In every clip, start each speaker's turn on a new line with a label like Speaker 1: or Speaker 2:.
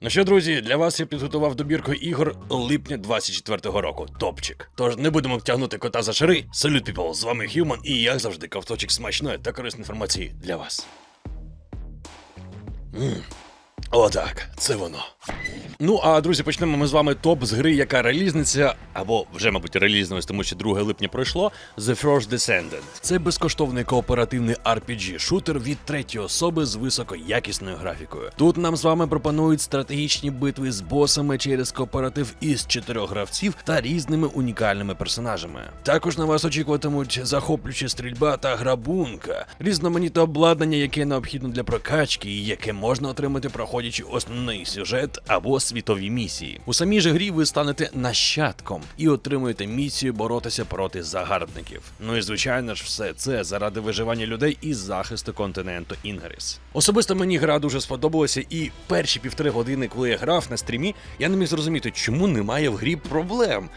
Speaker 1: Ну що, друзі, для вас я підготував добірку ігор липня 24-го року. Топчик. Тож не будемо тягнути кота за шири. Салют, піпл, з вами Хьюман і як завжди, ковточок смачної та корисної інформації для вас. М. Отак, це воно. Ну а друзі, почнемо ми з вами топ з гри, яка релізниця, або вже, мабуть, релізнулась, тому що 2 липня пройшло. The First Descendant. Це безкоштовний кооперативний RPG шутер від третьої особи з високоякісною графікою. Тут нам з вами пропонують стратегічні битви з босами через кооператив із чотирьох гравців та різними унікальними персонажами. Також на вас очікуватимуть захоплююча стрільба та грабунка, різноманітне обладнання, яке необхідно для прокачки, і яке можна отримати, проходячи основний сюжет або світові місії. У самій же грі ви станете нащадком і отримуєте місію боротися проти загарбників. Ну і звичайно ж, все це заради виживання людей і захисту континенту Інгріс. Особисто мені гра дуже сподобалася, і перші півтори години, коли я грав на стрімі, я не міг зрозуміти, чому немає в грі проблем.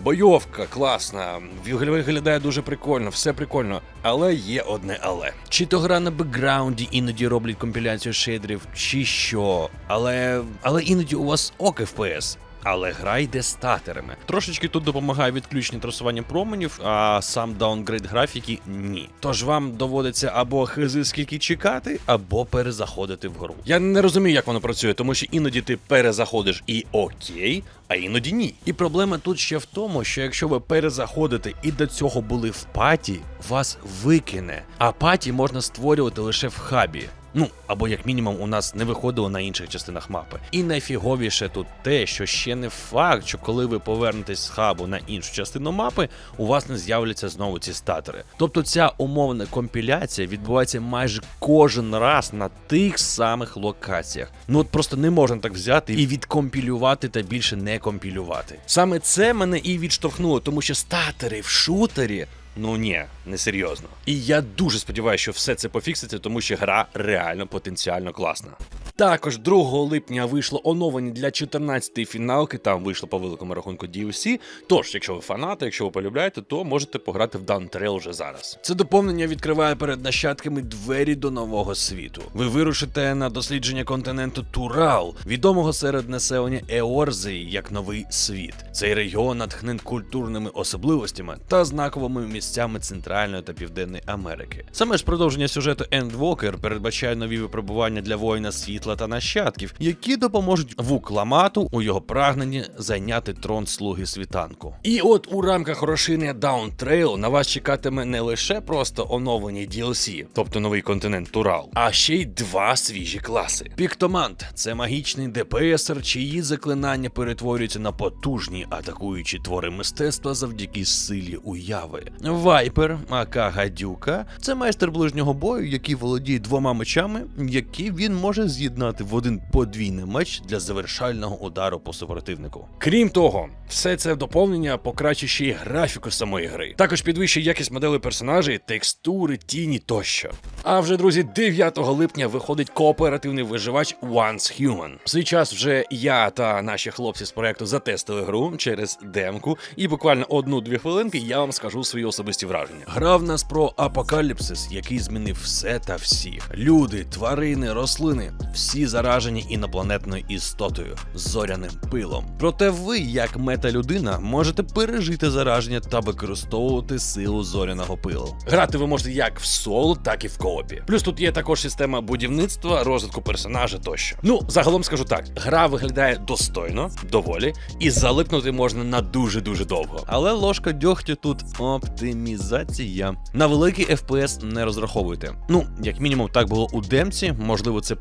Speaker 1: Бойовка класна, виглядає дуже прикольно, все прикольно, але є одне але. Чи то гра на бекграунді іноді роблять компіляцію шейдерів, чи що. Але але іноді у вас ок FPS. Але гра йде статерами. Трошечки тут допомагає відключення трасування променів, а сам даунгрейд графіки ні. Тож вам доводиться або хизи скільки чекати, або перезаходити в гру. Я не розумію, як воно працює, тому що іноді ти перезаходиш і окей, а іноді ні. І проблема тут ще в тому, що якщо ви перезаходите і до цього були в паті, вас викине. А паті можна створювати лише в хабі. Ну, або як мінімум у нас не виходило на інших частинах мапи. І найфіговіше тут те, що ще не факт, що коли ви повернетесь з хабу на іншу частину мапи, у вас не з'являться знову ці статери. Тобто ця умовна компіляція відбувається майже кожен раз на тих самих локаціях. Ну от просто не можна так взяти і відкомпілювати та більше не компілювати. Саме це мене і відштовхнуло, тому що статери в шутері. Ну ні, не серйозно. І я дуже сподіваюся, що все це пофікситься, тому що гра реально потенціально класна. Також 2 липня вийшло оновлення для 14-ї фіналки, там вийшло по великому рахунку DLC. Тож, якщо ви фанати, якщо ви полюбляєте, то можете пограти в Down Trail вже зараз. Це доповнення відкриває перед нащадками двері до нового світу. Ви вирушите на дослідження континенту Турал, відомого серед населення Еорзії як новий світ. Цей регіон натхнен культурними особливостями та знаковими місцями Центральної та Південної Америки. Саме ж продовження сюжету Endwalker передбачає нові випробування для воїна світла та нащадків, які допоможуть Вукламату у його прагненні зайняти трон слуги світанку. І от у рамках розширення Down Trail на вас чекатиме не лише просто оновлені DLC, тобто новий континент Турал, а ще й два свіжі класи. Піктомант це магічний ДПСер, чиї заклинання перетворюються на потужні атакуючі твори мистецтва завдяки силі уяви. Вайпер, ака гадюка, це майстер ближнього бою, який володіє двома мечами, які він може з'єднати в один подвійний меч для завершального удару по супротивнику. Крім того, все це доповнення покращить ще й графіку самої гри. Також підвищує якість моделей персонажей, текстури, тіні тощо. А вже друзі, 9 липня виходить кооперативний виживач Once Human. В свій час вже я та наші хлопці з проекту затестили гру через демку, і буквально одну-дві хвилинки я вам скажу свої особисті враження. Гра в нас про апокаліпсис, який змінив все та всіх: люди, тварини, рослини, всі заражені інопланетною істотою, зоряним пилом. Проте ви, як мета-людина, можете пережити зараження та використовувати силу зоряного пилу. Грати ви можете як в соло, так і в коопі. Плюс тут є також система будівництва, розвитку персонажа тощо. Ну, загалом скажу так: гра виглядає достойно, доволі, і залипнути можна на дуже дуже довго. Але ложка дьогтю тут оптимізація. На великий FPS не розраховуйте. Ну, як мінімум, так було у демці. Можливо, це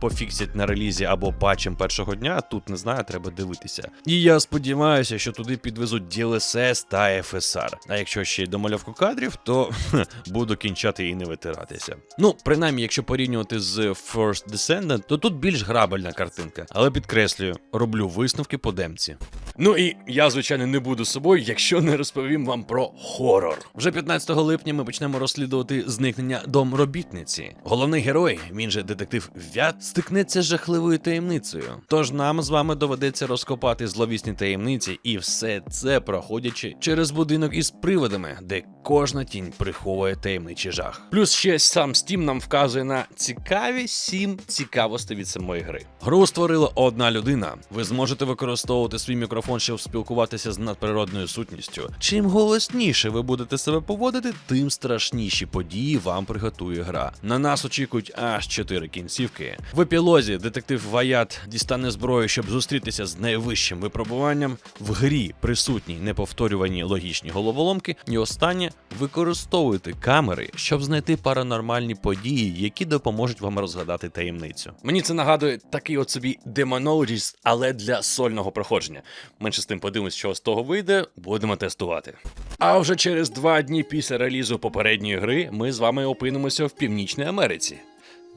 Speaker 1: пофіксять на релізі або патчем першого дня. Тут не знаю, треба дивитися. І я сподіваюся, що туди підвезуть DLSS та FSR. А якщо ще й домальовку кадрів, то буду кінчати і не витиратися. Ну, принаймні, якщо порівнювати з First Descendant, то тут більш грабельна картинка. Але підкреслюю, роблю висновки по демці. Ну і я, звичайно, не буду собою, якщо не розповім вам про хорор. Вже 15 липня ми почнемо розслідувати зникнення домробітниці. Головний герой, він же детектив Вят, стикнеться з жахливою таємницею. Тож нам з вами доведеться розкопати зловісні таємниці, і все це проходячи через будинок із приводами, де кожна тінь приховує таємничий жах. Плюс ще сам Steam нам вказує на цікаві сім цікавостей від самої гри. Гру створила одна людина. Ви зможете використовувати свій мікрофон, щоб спілкуватися з надприродною сутністю. Чим голосніше ви будете себе поводити, тим страшніші події вам приготує гра. На нас очікують аж чотири кінцівки. В епілозі детектив Ваят дістане зброю, щоб зустрітися з найвищим випробуванням. В грі присутні неповторювані логічні головоломки. І останнє використовуйте камери, щоб знайти паранормальні події, які допоможуть вам розгадати таємницю. Мені це нагадує такий от собі Demonologist, але для сольного проходження. Менше з тим подивимось, що з того вийде, будемо тестувати. А вже через два дні після релізу попередньої гри ми з вами опинимося в Північній Америці.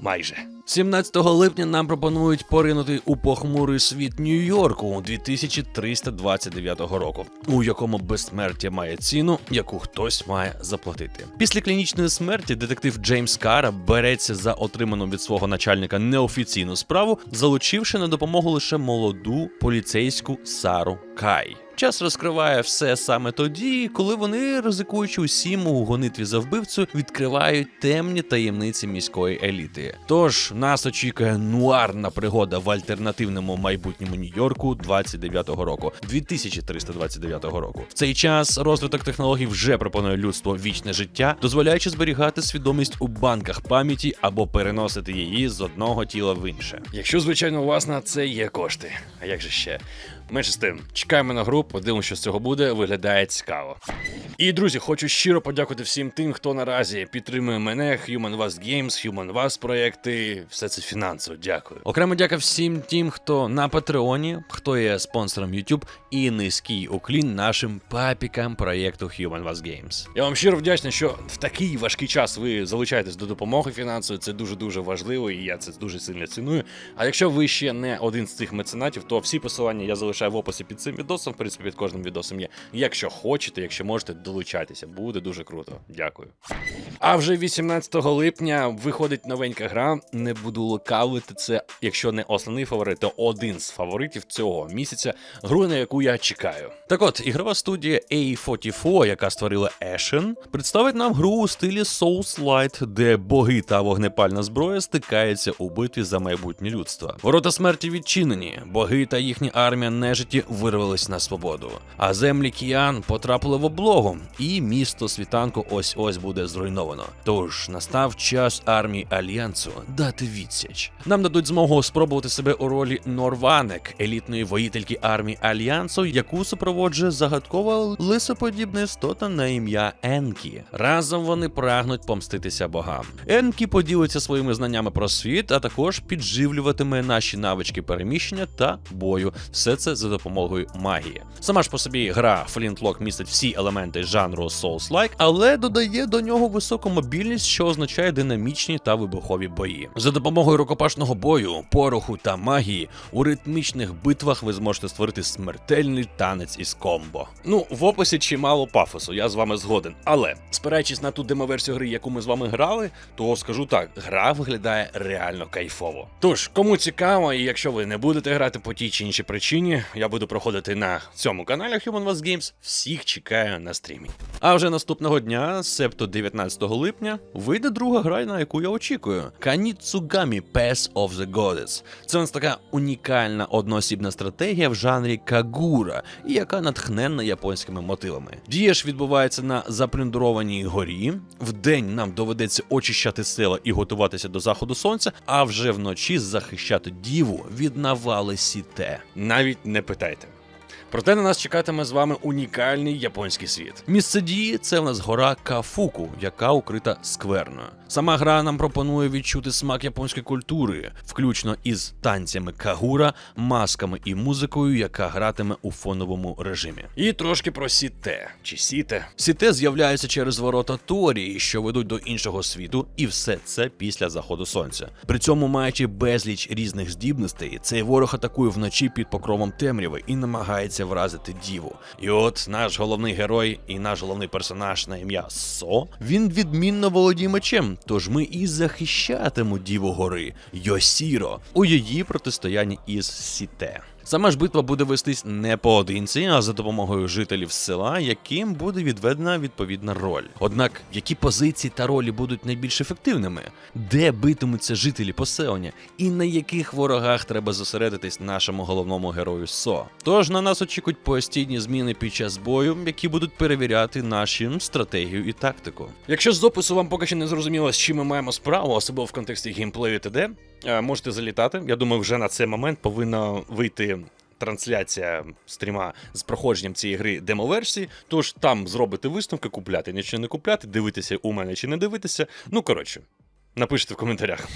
Speaker 1: Майже 17 липня нам пропонують поринути у похмурий світ Нью-Йорку 2329 року, у якому безсмертя має ціну, яку хтось має заплатити. Після клінічної смерті детектив Джеймс Кара береться за отриману від свого начальника неофіційну справу, залучивши на допомогу лише молоду поліцейську Сару Кай. Час розкриває все саме тоді, коли вони, ризикуючи усім у гонитві за вбивцю, відкривають темні таємниці міської еліти. Тож нас очікує нуарна пригода в альтернативному майбутньому Нью-Йорку 29-го року, 2329 року. В цей час розвиток технологій вже пропонує людству вічне життя, дозволяючи зберігати свідомість у банках пам'яті або переносити її з одного тіла в інше. Якщо, звичайно, у вас на це є кошти. А як же ще? Менше з тим, чекаємо на гру, подивимося, що з цього буде. Виглядає цікаво. І друзі, хочу щиро подякувати всім тим, хто наразі підтримує мене, Human Vast Games, Human Vast проекти. Все це фінансово. Дякую. Окремо дяка всім тим, хто на Патреоні, хто є спонсором YouTube, і низький уклін нашим папікам проєкту Human Vast Games. Я вам щиро вдячний, що в такий важкий час ви залучаєтесь до допомоги фінансової. Це дуже дуже важливо, і я це дуже сильно ціную. А якщо ви ще не один з цих меценатів, то всі посилання я залишаю в описі під цим відосом. В принципі, під кожним відосом є. Якщо хочете, якщо можете, долучайтеся, буде дуже круто. Дякую. А вже 18 липня виходить новенька гра. Не буду лукавити це, якщо не основний фаворит, то один з фаворитів цього місяця, гру на яку я чекаю. Так от, ігрова студія A44, яка створила Ashen, представить нам гру у стилі Souls-Light, де боги та вогнепальна зброя стикаються у битві за майбутнє людство. Ворота смерті відчинені, боги та їхня армія нежиті вирвались на свободу. А землі киян потрапили в облогу, і місто світанку ось ось буде зруйновано. Тож настав час армії альянсу дати відсіч. Нам дадуть змогу спробувати себе у ролі Норванек, елітної воїтельки армії альянсу, яку супроводжує загадкова лисоподібна істота на ім'я Енкі. Разом вони прагнуть помститися богам. Енкі поділиться своїми знаннями про світ, а також підживлюватиме наші навички переміщення та бою. Все це за допомогою магії. Сама ж по собі гра Flintlock містить всі елементи жанру Souls-like, але додає до нього високу мобільність, що означає динамічні та вибухові бої. За допомогою рукопашного бою, пороху та магії у ритмічних битвах ви зможете створити смертельний танець із комбо. Ну, в описі чимало пафосу, я з вами згоден. Але спираючись на ту демоверсію гри, яку ми з вами грали, то скажу так: гра виглядає реально кайфово. Тож, кому цікаво, і якщо ви не будете грати по тій чи іншій причині, я буду проходити на цьому каналі Human Was Games. Всіх чекаю на стрімі. А вже наступного дня, себто 19 липня, вийде друга гра, на яку я очікую: Каніцугамі Pass of the Goddess. Це у нас така унікальна одноосібна стратегія в жанрі Кагура, яка натхненна японськими мотивами. Дія ж відбувається на заплюндрованій горі. Вдень нам доведеться очищати села і готуватися до заходу сонця, а вже вночі захищати діву від навали сіте. Навіть не питайте. Проте на нас чекатиме з вами унікальний японський світ. Місце дії це в нас гора Кафуку, яка укрита скверною. Сама гра нам пропонує відчути смак японської культури, включно із танцями кагура, масками і музикою, яка гратиме у фоновому режимі. І трошки про сіте чи сіте. Сіте з'являється через ворота Торії, що ведуть до іншого світу, і все це після заходу сонця. При цьому, маючи безліч різних здібностей, цей ворог атакує вночі під покровом темряви і намагається намагається вразити діву. І от наш головний герой і наш головний персонаж на ім'я Со. Він відмінно володіє мечем. Тож ми і захищатимемо діву гори Йосіро у її протистоянні із Сіте. Сама ж битва буде вестись не поодинці, а за допомогою жителів села, яким буде відведена відповідна роль. Однак, які позиції та ролі будуть найбільш ефективними, де битимуться жителі поселення, і на яких ворогах треба зосередитись нашому головному герою Со. Тож на нас очікують постійні зміни під час бою, які будуть перевіряти наші стратегію і тактику. Якщо з опису вам поки що не зрозуміло, з чим ми маємо справу, особливо в контексті геймплею ТД, можете залітати. Я думаю, вже на цей момент повинна вийти. Трансляція стріма з проходженням цієї гри демоверсії, тож там зробити висновки, купляти, нічого не купляти, дивитися у мене чи не дивитися. Ну коротше, напишіть в коментарях.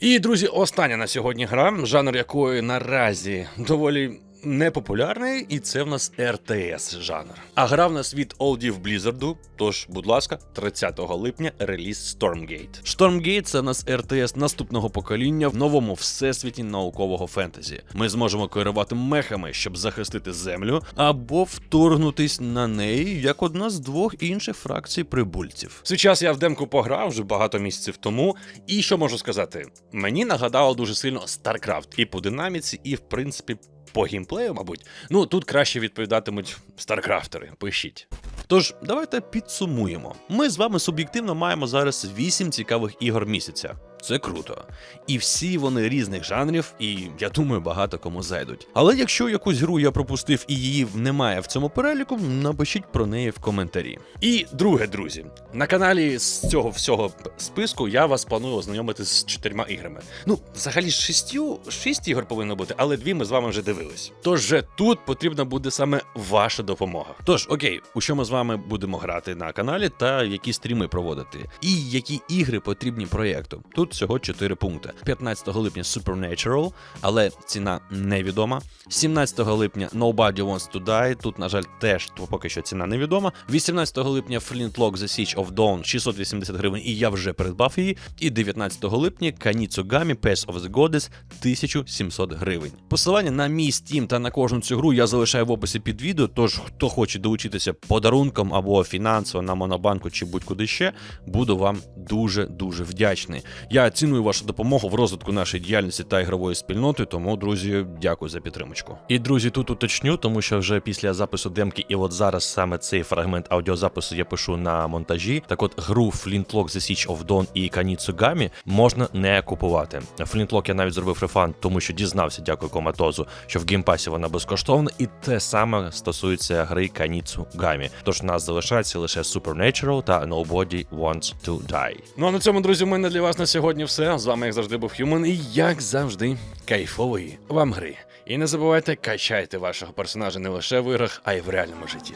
Speaker 1: І друзі, остання на сьогодні гра, жанр якої наразі доволі непопулярний, і це в нас RTS жанр. А гра в нас від Олдів Blizzard, Тож, будь ласка, 30 липня реліз Stormgate. Stormgate це в нас RTS наступного покоління в новому всесвіті наукового фентезі. Ми зможемо керувати мехами, щоб захистити землю, або вторгнутись на неї як одна з двох інших фракцій прибульців. Свій час я в демку пограв вже багато місяців тому. І що можу сказати? Мені нагадало дуже сильно StarCraft і по динаміці, і в принципі. По гімплею, мабуть, ну тут краще відповідатимуть старкрафтери. Пишіть. Тож, давайте підсумуємо. Ми з вами суб'єктивно маємо зараз 8 цікавих ігор місяця. Це круто. І всі вони різних жанрів, і я думаю, багато кому зайдуть. Але якщо якусь гру я пропустив і її немає в цьому переліку, напишіть про неї в коментарі. І друге, друзі, на каналі з цього всього списку я вас планую ознайомити з чотирма іграми. Ну, взагалі, шістю, шість ігор повинно бути, але дві ми з вами вже дивились. Тож тут потрібна буде саме ваша допомога. Тож, окей, у що ми з вами будемо грати на каналі та які стріми проводити, і які ігри потрібні проєкту. Тут всього 4 пункти. 15 липня Supernatural, але ціна невідома. 17 липня Nobody Wants to Die. Тут, на жаль, теж поки що ціна невідома. 18 липня Flintlock The Siege of Dawn 680 гривень, і я вже придбав її. І 19 липня Kanitsugami Pass of the Goddess 1700 гривень. Посилання на мій Steam та на кожну цю гру я залишаю в описі під відео. Тож, хто хоче долучитися подарунком або фінансово на монобанку чи будь-куди ще, буду вам дуже дуже вдячний. Я ціную вашу допомогу в розвитку нашої діяльності та ігрової спільноти. Тому, друзі, дякую за підтримочку. І друзі, тут уточню, тому що вже після запису демки, і от зараз саме цей фрагмент аудіозапису я пишу на монтажі. Так от гру Flintlock The Siege of Dawn і Каніцугамі можна не купувати. Flintlock я навіть зробив рефанд, тому що дізнався, дякую коматозу, що в геймпасі вона безкоштовна, і те саме стосується гри Каніцугамі. Тож в нас залишається лише Supernatural та Nobody Wants to Die. Ну а на цьому, друзі, в мене для вас на сьогодні все. З вами, як завжди, був Human, і як завжди, кайфової вам гри. І не забувайте, качайте вашого персонажа не лише в іграх, а й в реальному житті.